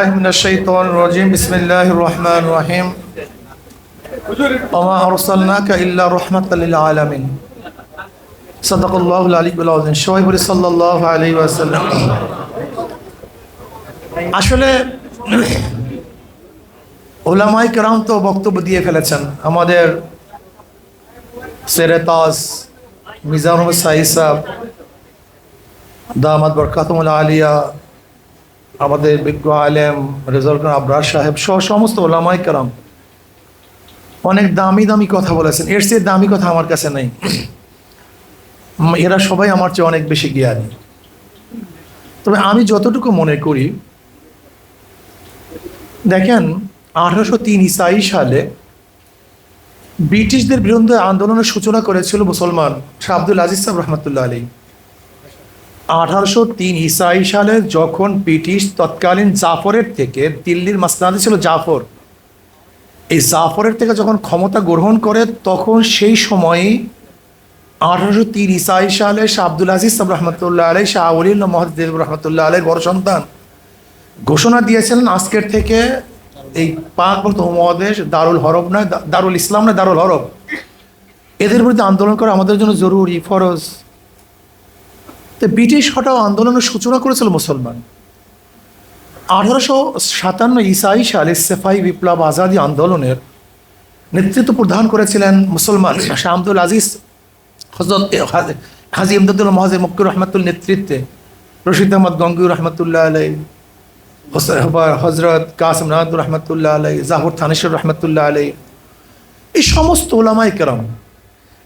الله من الشيطان الرجيم بسم الله الرحمن الرحيم وما أرسلناك إلا رحمة للعالمين صدق الله العلي العظيم সবাই বলি সাল্লাল্লাহু আলাইহি ওয়াসাল্লাম আসলে ওলামাই কেরাম তো বক্তব্য দিয়ে ফেলেছেন আমাদের সেরেতাজ মিজানুর সাহি সাহ দামাদ বরকাতমুল আলিয়া আমাদের বিজ্ঞ আলেম রেজাল খান আবরার সাহেব সহ সমস্ত ওলামাই কেরাম অনেক দামি দামি কথা বলেছেন। এর চেয়ে দামি কথা আমার কাছে নেই। এরা সবাই আমার চেয়ে অনেক বেশি জ্ঞানী। তবে আমি যতটুকু মনে করি, দেখেন, আঠারোশো তিন ইসাই সালে ব্রিটিশদের বিরুদ্ধে আন্দোলনের সূচনা করেছিল মুসলমান শাহ আব্দুল আজিজ সাহেব রহমতুল্লাহ আলী আঠারোশো তিন ইসাই সালে যখন ব্রিটিশ তৎকালীন জাফরের থেকে দিল্লির মাসনাদে ছিল জাফর, এই জাফরের থেকে যখন ক্ষমতা গ্রহণ করে, তখন সেই সময়ে আঠারোশো তিন ইসাই সালে শাহ আব্দুল আজিজ সাহেব রহমতুল্লাহ আলাই শাহ আউলিল মহাদেব রহমতুল্লাহ আলের বড় সন্তান, ঘোষণা দিয়েছিলেন আজকের থেকে এই পাক মহাদেশ দারুল হরব নয় দারুল ইসলাম নয়, দারুল হরব এদের বিরুদ্ধে আন্দোলন করা আমাদের জন্য জরুরি, ফরজ। তো ব্রিটিশ হটাও আন্দোলনের সূচনা করেছিল মুসলমান। আঠারোশো সাতান্ন ইসাই সালে সেফাই বিপ্লব আজাদি আন্দোলনের নেতৃত্ব প্রদান করেছিলেন মুসলমান শাহ আব্দুল আজিজ হজরত হাজি- হাজি ইমদাদুল্লাহ মহাজির মক্কুর রহমাতুল নেতৃত্বে রশিদ আহমদ গঙ্গুর রহমতুল্লাহ আলাই হজরত কাসম নাহাদুর রহমতুল্লাহ আলাই জাহুর থানেশ্বর রহমতুল্লাহ আলাই এই সমস্ত ওলামাই কেরাম।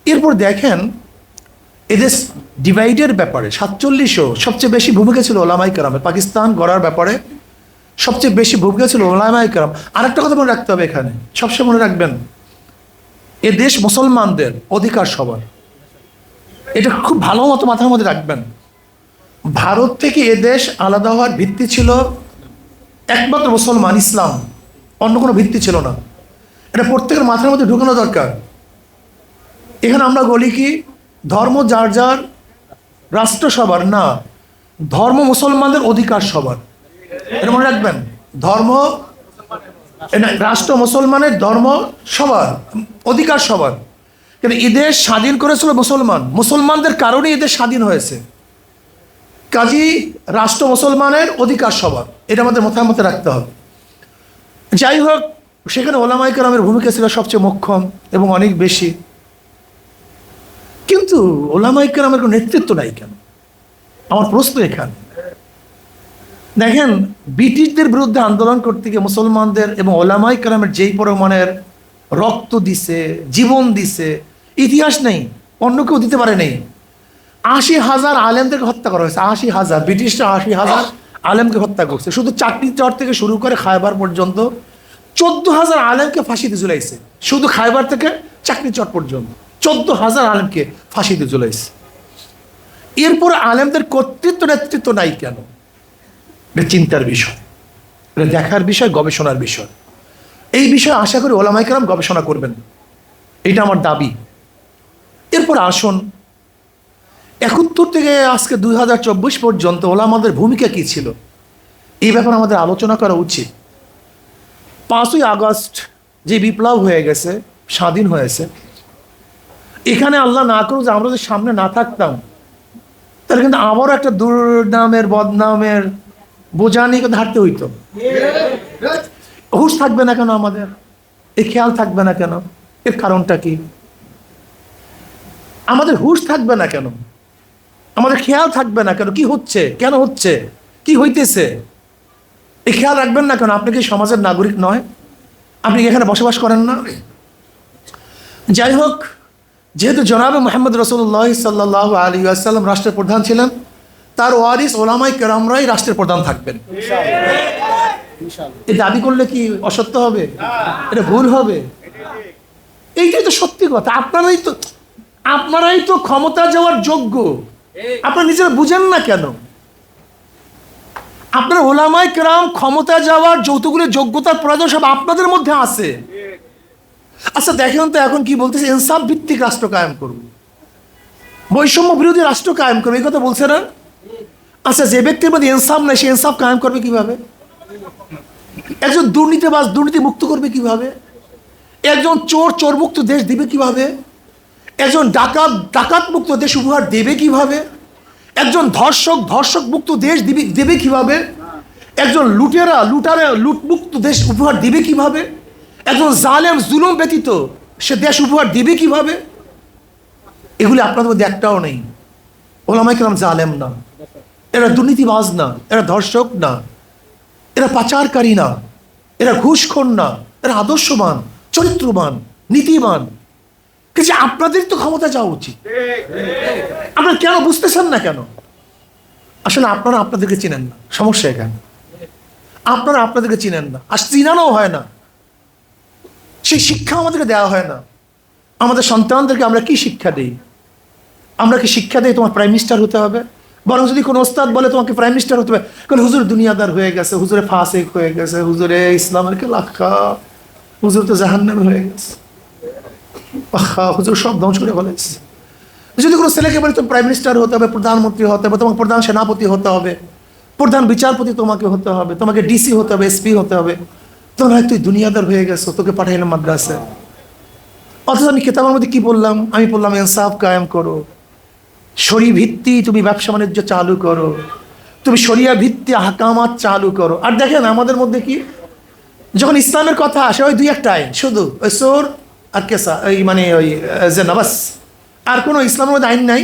এরপর দেখেন এদের ডিভাইডের ব্যাপারে সাতচল্লিশও সবচেয়ে বেশি ভূমিকা ছিল ওলামাই কেরামের, পাকিস্তান গড়ার ব্যাপারে সবচেয়ে বেশি ভূমিকা ছিল ওলামাই কেরাম। আরেকটা কথা মনে রাখতে হবে এখানে, সবসময় মনে রাখবেন, এ দেশ মুসলমানদের অধিকার সবার। এটা খুব ভালো মতো মাথার মধ্যে রাখবেন। ভারত থেকে এ দেশ আলাদা হওয়ার ভিত্তি ছিল একমাত্র মুসলমান, ইসলাম। অন্য কোনো ভিত্তি ছিল না। এটা প্রত্যেকের মাথার মধ্যে ঢুকানো দরকার। এখানে আমরা বলি কি ধর্ম যার যার, রাষ্ট্র সবার, না। ধর্ম মুসলমানদের অধিকার সবার। এটা মনে রাখবেন। ধর্ম রাষ্ট্র মুসলমানের ধর্ম সবার, অধিকার সবার। কিন্তু এদেশ স্বাধীন করেছিল মুসলমান। মুসলমানদের কারণে এদের স্বাধীন হয়েছে। কাজী, রাষ্ট্র মুসলমানের অধিকার সবার। এটা আমাদের মধ্যে রাখতে হবে। যাই হোক, সেখানে ওলামাই কালামের ভূমিকা ছিল সবচেয়ে মোক্ষম এবং অনেক বেশি। কিন্তু ওলামাই কালামের কোনো নেতৃত্ব নাই কেন? আমার প্রশ্ন এখানে। দেখেন, ব্রিটিশদের বিরুদ্ধে আন্দোলন করতে গিয়ে মুসলমানদের এবং ওলামাই কালামের যেই পরিমাণের রক্ত দিছে, জীবন দিছে, ইতিহাস নেই, অন্য কেউ দিতে পারে নেই। আশি হাজার আলেমদেরকে হত্যা করা হয়েছে, আশি হাজার, ব্রিটিশরা আশি হাজার আলেমকে হত্যা করছে। শুধু চাকরি চর থেকে শুরু করে খায়বার পর্যন্ত চোদ্দ হাজার আলেমকে ফাঁসিতে ঝুলাইছে, শুধু খায়বার থেকে চাকরি চর পর্যন্ত। চোদ্দ হাজার আলেমকে ফাঁসি ফাঁসিতে ঝুলাইছে। এরপর আলেমদের কর্তৃত্ব, নেতৃত্ব নাই কেন? এটা চিন্তার বিষয়। এটা দেখার বিষয়, গবেষণার বিষয়। এই বিষয়ে আশা করি ওলামাইকার গবেষণা করবেন। এটা আমার দাবি। এরপর আসুন। একাত্তর থেকে আজকে দুই হাজার চব্বিশ পর্যন্ত ওলামাদের ভূমিকা কী ছিল? এই ব্যাপারে আমাদের আলোচনা করা উচিত। পাঁচই আগস্ট যে বিপ্লব হয়ে গেছে, স্বাধীন হয়েছে এখানে আল্লাহ না করুক যে আমরা যদি সামনে না থাকতাম। তাহলে কিন্তু আবারও একটা দুর্নামের, বদনামের বোঝা নিয়ে হাঁটতে হইতো। হুশ থাকবে না কেন আমাদের? এই খেয়াল থাকবে না কেন? এর কারণটা কি? আমাদের হুশ থাকবে না কেন? আমাদের খেয়াল থাকবে না কেন? কি হচ্ছে? কেন হচ্ছে? কি হইতেছে? এই খেয়াল রাখবেন না কেন? আপনি কি সমাজের নাগরিক নয়? আপনি এখানে বসবাস করেন না? যাই হোক যেহেতু জনাবে মোহাম্মদ রসুল্লাহ সাল্লাহ আলী আসাল্লাম রাষ্ট্রের প্রধান ছিলেন তার ওয়ারিস ওলামাই কেরামরাই রাষ্ট্রের প্রধান থাকবেন। এই দাবি করলে কি অসত্য হবে? এটা ভুল হবে? এইটাই তো সত্যি কথা। আপনারাই তো আপনারাই তো ক্ষমতা যাওয়ার যোগ্য। আপনারা নিজেরা বুঝেন না কেন? আপনার ওলামাই কেরাম ক্ষমতা যাওয়ার যৌতুগুলো যোগ্যতার প্রয়োজন সব আপনাদের মধ্যে আছে। আচ্ছা দেখেন তো এখন কি বলতেছে, ইনসাফ ভিত্তিক রাষ্ট্র কায়েম করব। বৈষম্য বিরোধী রাষ্ট্র কায়েম করবে, এই কথা বলছে না? আচ্ছা যে ব্যক্তির মধ্যে ইনসাফ নাই, সে ইনসাফ কায়েম করবে কীভাবে? একজন দুর্নীতিবাজ দুর্নীতি মুক্ত করবে কীভাবে? একজন চোর, চোরমুক্ত দেশ দিবে কীভাবে? একজন ডাকাত ডাকাত মুক্ত দেশ উপহার দেবে কীভাবে? একজন ধর্ষক ধর্ষক মুক্ত দেশ দিবে, দেবে কীভাবে? একজন লুটেরা, লুটারে, লুটমুক্ত দেশ উপহার দিবে কীভাবে? একজন জালেম জুলুম ব্যতীত সে দেশ উপহার দিবে কীভাবে? এগুলি আপনাদের মধ্যে একটাও নেই। ওলামাই কেরাম জালেম না। এরা দুর্নীতিবাজ না। এরা ধর্ষক না। এরা পাচারকারী না। এরা ঘুষখোর না। এরা আদর্শবান, চরিত্রবান, নীতিবান। কিন্তু আপনাদের তো ক্ষমতা যাওয়া উচিত। আপনারা কেন বুঝতেছেন না কেন? আসলে আপনারা আপনাদেরকে চিনেন না। সমস্যা এখানে। আপনারা আপনাদেরকে চিনেন না। আর চিনানোও হয় না। সেই শিক্ষা আমাদেরকে দেওয়া হয় না। আমাদের সন্তানদেরকে আমরা কি শিক্ষা দিই? আমরা কি শিক্ষা দিই তোমার প্রাইম মিনিস্টার হতে হবে? বরং যদি কোনো ওস্তাদ বলে তোমাকে প্রাইম মিনিস্টার হতে হবে কারণ হুজুর, দুনিয়াদার হয়ে গেছে, হুজুরে ফাসেক হয়ে গেছে, হুজুরে ইসলামের কে লাখা, হুজুর তো জাহান্নামে হয়ে গেছে। হুজুর সব ধ্বংস করে ফেলেছে। যদি কোনো ছেলেকে বলে তুমি প্রাইম মিনিস্টার হতে হবে, প্রধানমন্ত্রী হতে হবে, তোমাকে প্রধান সেনাপতি হতে হবে, প্রধান বিচারপতি তোমাকে হতে হবে, তোমাকে ডিসি হতে হবে এসপি হতে হবে তখন হয় তুই দুনিয়াদার হয়ে গেছো, তোকে পাঠাইলাম মাদ্রাসায় অথচ আমি কেতাবের মধ্যে কি বললাম? আমি বললাম, ইনসাফ কায়েম করো। শরী ভিত্তি তুমি ব্যবসা বাণিজ্য চালু করো। তুমি শরিয়া ভিত্তি হাকামাত চালু করো। আর দেখেন আমাদের মধ্যে কি? যখন ইসলামের কথা আসে, ওই দুই একটা আইন শুধু ওই সোর আর কেসা ওই মানে ওই যে নাবাস আর কোনো ইসলামের মধ্যে আইন নাই।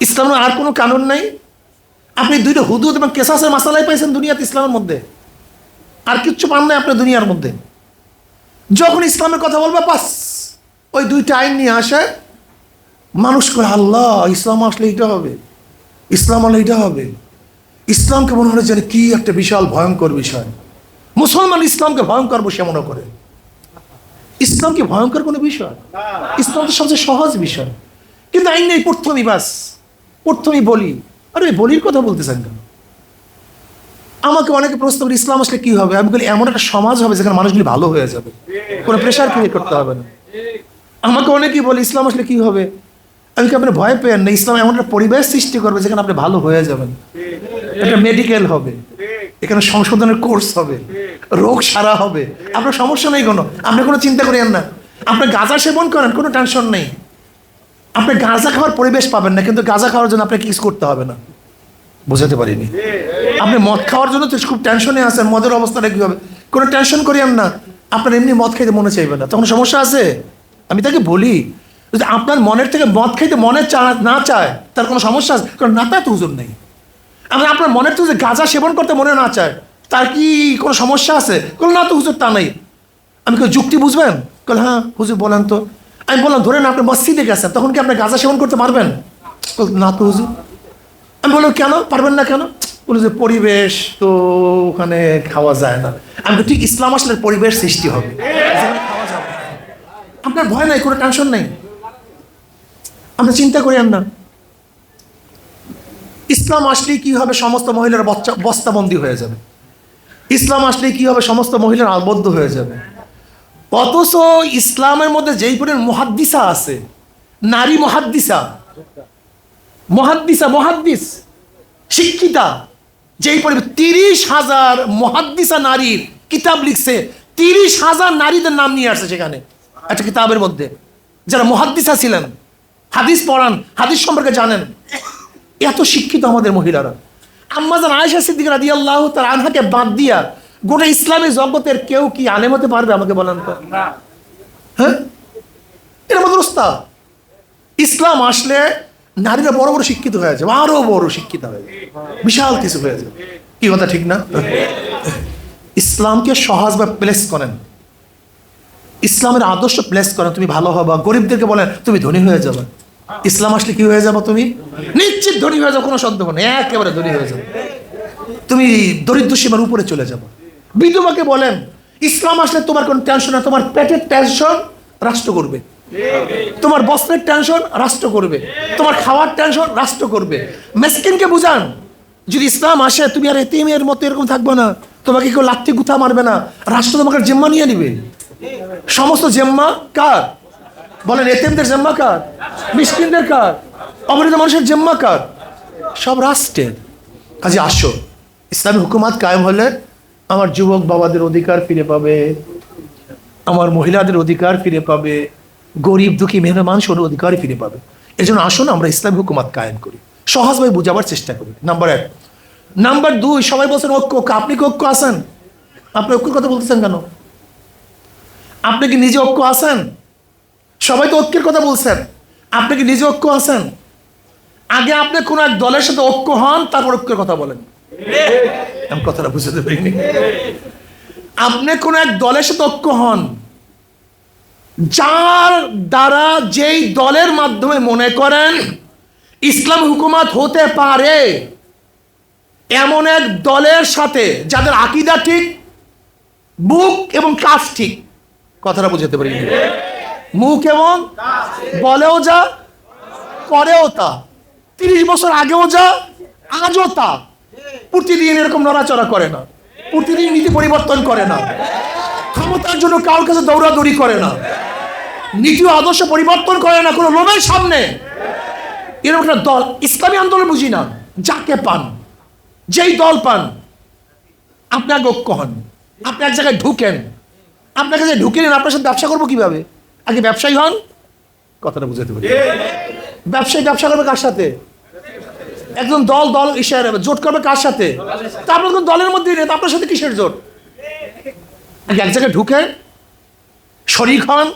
ইসলামের আর কোনো কানুন নাই। আপনি দুইটা হুদুদ এবং কেসাসের মাসালাই পাইছেন দুনিয়াতে ইসলামের মধ্যে। আর কিচ্ছু পান নাই আপনার দুনিয়ার মধ্যে। যখন ইসলামের কথা বলবে পাস ওই দুইটা আইন নিয়ে আসে। মানুষ করে, আল্লাহ, ইসলাম আসলে এটা হবে। ইসলাম আসলে এটা হবে। ইসলামকে মনে হয় যেন কি একটা বিশাল ভয়ঙ্কর বিষয়। মুসলমান ইসলামকে ভয়ঙ্কর বসে মনে করে। ইসলাম কি ভয়ঙ্কর কোনো বিষয়? ইসলাম তো সবচেয়ে সহজ বিষয়। কিন্তু আইন নেই, প্রথমই বাস। প্রথমেই বলি। আরে, বলির কথা বলতেছেন কেন? আমাকে অনেকে প্রশ্ন করে, ইসলাম আসলে কি হবে? আমি বলি, এমন একটা সমাজ হবে যেখানে মানুষগুলি ভালো হয়ে যাবে। কোনো প্রেশার ক্রিয়েট করতে হবে না। আমাকে অনেকেই বলে, ইসলাম আসলে কি হবে? আমি কি আপনি ভয় পেয়েন না, ইসলাম এমন একটা পরিবেশ সৃষ্টি করবে যেখানে আপনি ভালো হয়ে যাবেন। একটা মেডিকেল হবে, এখানে সংশোধনের কোর্স হবে, রোগ সারা হবে। আপনার সমস্যা নেই কোনো, আপনি কোনো চিন্তা করেন না। আপনি গাঁজা সেবন করেন, কোনো টেনশন নেই। আপনি গাঁজা খাওয়ার পরিবেশ পাবেন না, কিন্তু গাঁজা খাওয়ার জন্য আপনাকে কিছু করতে হবে না। বোঝাতে পারিনি। আপনি মদ খাওয়ার জন্য তো খুব টেনশনে আছেন, মদের অবস্থাটা কী হবে কোনো টেনশন করিয়েন না। আপনার এমনি মদ খাইতে মনে চাইবে না। তখন সমস্যা আছে? আমি তাকে বলি, যদি আপনার মনের থেকে মদ খাইতে মনে না চায়, তার কোনো সমস্যা আছে? কারণ না তো হুজুর নেই। আমি আপনার মনের থেকে গাঁজা সেবন করতে মনে না চায়, তার কি কোনো সমস্যা আছে? কোনো না তো হুজুর, তা নেই। আমি কেউ যুক্তি বুঝবেন? কল হ্যাঁ হুজুর, বলেন তো। আমি বললাম, ধরেন আপনি মসজিদে গেছেন, তখন কি আপনি গাঁজা সেবন করতে পারবেন? না তো হুজুর। আমি বললাম কেন? পারবেন না কেন? বলে যে পরিবেশ তো ওখানে খাওয়া যায় না। আমি বলি, ঠিক ইসলাম আসলে পরিবেশ সৃষ্টি হবে। আপনার ভয় নাই কোনো টেনশন নেই। আপনি চিন্তা করেন না। ইসলাম আসলেই কি হবে সমস্ত মহিলার বচ্চা বস্তাবন্দি হয়ে যাবে। ইসলাম আসলেই কি হবে সমস্ত মহিলার আবদ্ধ হয়ে যাবে। অথচ ইসলামের মধ্যে যেই পরিমাণ মহাদ্দিসা আছে নারী মহাদ্দিসা মহাদ্দিসা মহাদ্দিস শিক্ষিতা যেই পরিমাণ তিরিশ হাজার মহাদ্দিসা নারীর কিতাব লিখছে তিরিশ হাজার নারীদের নাম নিয়ে আসছে সেখানে একটা কিতাবের মধ্যে। যারা মহাদ্দিসা ছিলেন হাদিস পড়ান হাদিস সম্পর্কে জানেন এত শিক্ষিত আমাদের মহিলারা। আম্মাজান আয়েশা সিদ্দিক রাদি আল্লাহ তার আনহাকে বাদ দিয়া গোটা ইসলামী জগতের কেউ কি আলেম হতে পারবে আমাকে বলেন তো? হ্যাঁ? এটা আমাদের ওস্তাদ ইসলাম আসলে নারীরা বড় বড় শিক্ষিত হয়ে যাবে, আরও বড় শিক্ষিত হয়ে যাবে। বিশাল কিছু হয়ে যাবে। কি কথা, ঠিক না? ইসলামকে সহজভাবে প্লেস করেন। ইসলামের আদর্শ প্লেস করেন। তুমি ভালো হবা। গরিবদেরকে বলেন, তুমি ধনী হয়ে যাবে। ইসলাম আসলে কি হয়ে যাব তুমি? নিশ্চিত ধনী হয়ে যাব, কোনো সন্দেহ নেই। একেবারে ধনী হয়ে যাবে। তুমি দরিদ্র সীমার উপরে চলে যাব। বিধবাকে বলেন, ইসলাম আসলে তোমার কোনো টেনশন না। তোমার পেটের টেনশন রাষ্ট্র করবে। তোমার বস্ত্রের টেনশন রাষ্ট্র করবে। তোমার খাওয়ার টেনশন রাষ্ট্র করবে। মেসকিনকে বুঝান, যদি ইসলাম আসে, তুমি আর এতিমের মতো এরকম থাকবে না। তোমাকে কেউ লাথি গুথা মারবে না। রাষ্ট্র তোমাকে জিম্মা নিয়ে নিবে। সমস্ত জেম্মা কার? বলেন, এতিমদের জেম্মা কার? মিসকিনদের কার? অবরিত মানুষের জেম্মা কার? সব রাষ্ট্রের। কাজে আসো। ইসলামী হুকুমাত কায়েম হলে আমার যুবক বাবাদের অধিকার ফিরে পাবে। আমার মহিলাদের অধিকার ফিরে পাবে। গরিব, দুঃখী মেহনত মানুষের অধিকার ফিরে পাবে। এই জন্য আসুন আমরা ইসলামী হুকুমাত কায়েম করি। সহজভাবে বুঝাবার চেষ্টা করি। নাম্বার এক। নাম্বার দুই, সবাই বলছেন ঐক্য। ঐক্য। আপনি কি ঐক্য আছেন? আপনি ঐক্যর কথা বলতেছেন কেন? আপনি কি নিজে ঐক্য আছেন? সবাই তো ঐক্যের কথা বলছেন। আপনি কি নিজে ঐক্য আছেন? আগে আপনি কোন এক দলের সাথে ঐক্য হন, তারপর ঐক্যের কথা বলেন। আমি কথাটা বুঝতে পারিনি আপনি কোন এক দলের সাথে ঐক্য হন যার দ্বারা যেই দলের মাধ্যমে মনে করেন ইসলাম হুকুমাত হতে পারে, এমন এক দলের সাথে যাদের আকিদা ঠিক বুক এবং কাজ ঠিক, কথাটা বুঝতে পারি মুখ এবং বলেও যা, করেও তা। তিরিশ বছর আগেও যা, আজও তা। প্রতিদিন এরকম নড়াচড়া করে না। প্রতিদিন নীতি পরিবর্তন করে না। ক্ষমতার জন্য কারোর কাছে দৌড়াদৌড়ি করে না। নীতি আদর্শ পরিবর্তন করে না, কোনো লোভের সামনে। এরকম একটা দল, ইসলামী আন্দোলন বুঝি না, যাকে পান, যেই দল পান, আপনি আগে ঐক্য হন, আপনি এক জায়গায় ঢুকেন, আপনার কাছে ঢুকে নেন, আপনার সাথে ব্যবসা করব কীভাবে? আগে ব্যবসায়ী হন। কথাটা বুঝাতে পারি। ব্যবসায়ী ব্যবসা করবে কার সাথে? একজন দল দল ইশার জোট করবে কার সাথে? তা আপনার দলের মধ্যেই নেই আপনার সাথে কিসের জোট? এক জায়গায় ঢুকেন শরিক হন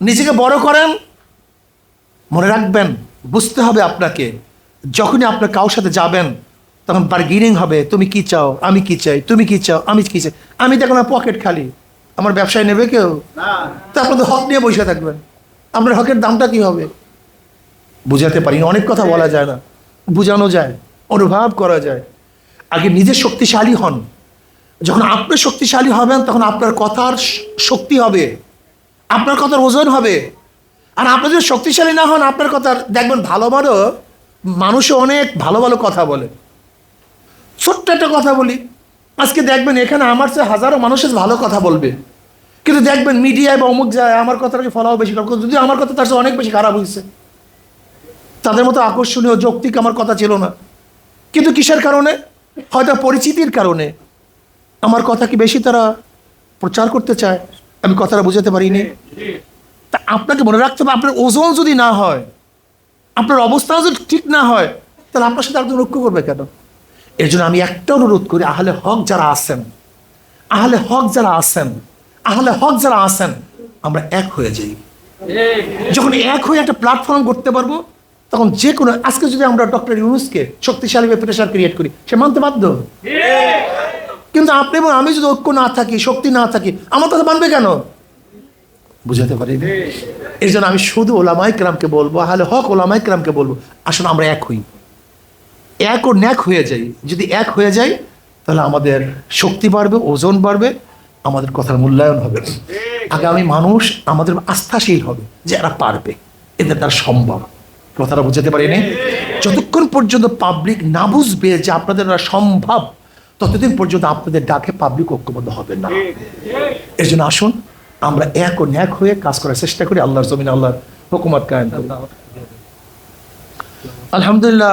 নিজেকে বড় করেন মনে রাখবেন বুঝতে হবে আপনাকে যখনই আপনার কারোর সাথে যাবেন তখন বার্গেনিং হবে তুমি কি চাও আমি কি চাই তুমি কি চাও আমি কি চাই। আমি দেখো না পকেট খালি আমার ব্যবসায় নেবে কেউ? তা আপনাদের হক নিয়ে বসে থাকবেন আপনার হকের দামটা কি হবে? বুঝাতে পারি না, অনেক কথা বলা যায় না বোঝানো যায় অনুভব করা যায়। আগে নিজে শক্তিশালী হন যখন আপনি শক্তিশালী হবেন, তখন আপনার কথার শক্তি হবে। আপনার কথার ওজন হবে। আর আপনি যদি শক্তিশালী না হন, আপনার কথার, দেখবেন ভালো ভালো মানুষও অনেক ভালো ভালো কথা বলে। ছোট্ট একটা কথা বলি। আজকে দেখবেন এখানে আমার চেয়ে হাজারো মানুষের ভালো কথা বলবে। কিন্তু দেখবেন মিডিয়ায় বা অমুক যায় আমার কথাটাকে ফলাও বেশি করে। যদি আমার কথা তার অনেক বেশি খারাপ হয়েছে। তাদের মতো আকর্ষণীয় যৌক্তিক আমার কথা ছিল না। কিন্তু কিসের কারণে? হয়তো পরিচিতির কারণে। আমার কথা কি বেশি তারা প্রচার করতে চায়? আমি কথাটা বুঝাতে পারিনি। তা আপনাকে মনে রাখতে হবে আপনার ওজন যদি না হয় আপনার অবস্থা যদি ঠিক না হয় তাহলে আপনার সাথে একজন ঐক্য করবে কেন? এর জন্য আমি একটা অনুরোধ করি আহলে হক যারা আছেন আহলে হক যারা আছেন আহলে হক যারা আছেন আমরা এক হয়ে যাই। যখন এক হয়ে একটা প্ল্যাটফর্ম করতে পারব তখন যে কোনো আজকে যদি আমরা ডক্টর ইউনুসকে শক্তিশালী প্রেশার ক্রিয়েট করি সে মানতে বাধ্য? কিন্তু আপনি এবং আমি যদি ঐক্য না থাকি, শক্তি না থাকি, আমার কথা মানবে কেন? বুঝাতে পারি। এর জন্য আমি শুধু ওলামাই ক্রামকে বলব, আহলে হক ওলামাই ক্রামকে বলব আসলে আমরা এক হই। এক ও ন্যাক হয়ে যাই। যদি এক হয়ে যাই, তাহলে আমাদের শক্তি বাড়বে, ওজন বাড়বে, আমাদের কথার মূল্যায়ন হবে। আগামী মানুষ আমাদের আস্থাশীল হবে যে এরা পারবে। এদের দ্বারা সম্ভব। কথাটা বুঝাতে পারিনি? যতক্ষণ পর্যন্ত পাবলিক না বুঝবে যে আপনাদের সম্ভব ততদিন পর্যন্ত আপনাদের ডাকে পাবলিক ঐক্যবদ্ধ হবে না। এই জন্য আসুন, আমরা এক ও ন্যাক হয়ে কাজ করার চেষ্টা করি, আল্লাহর জমিন আল্লাহর হুকুমত কায়েম আলহামদুলিল্লাহ।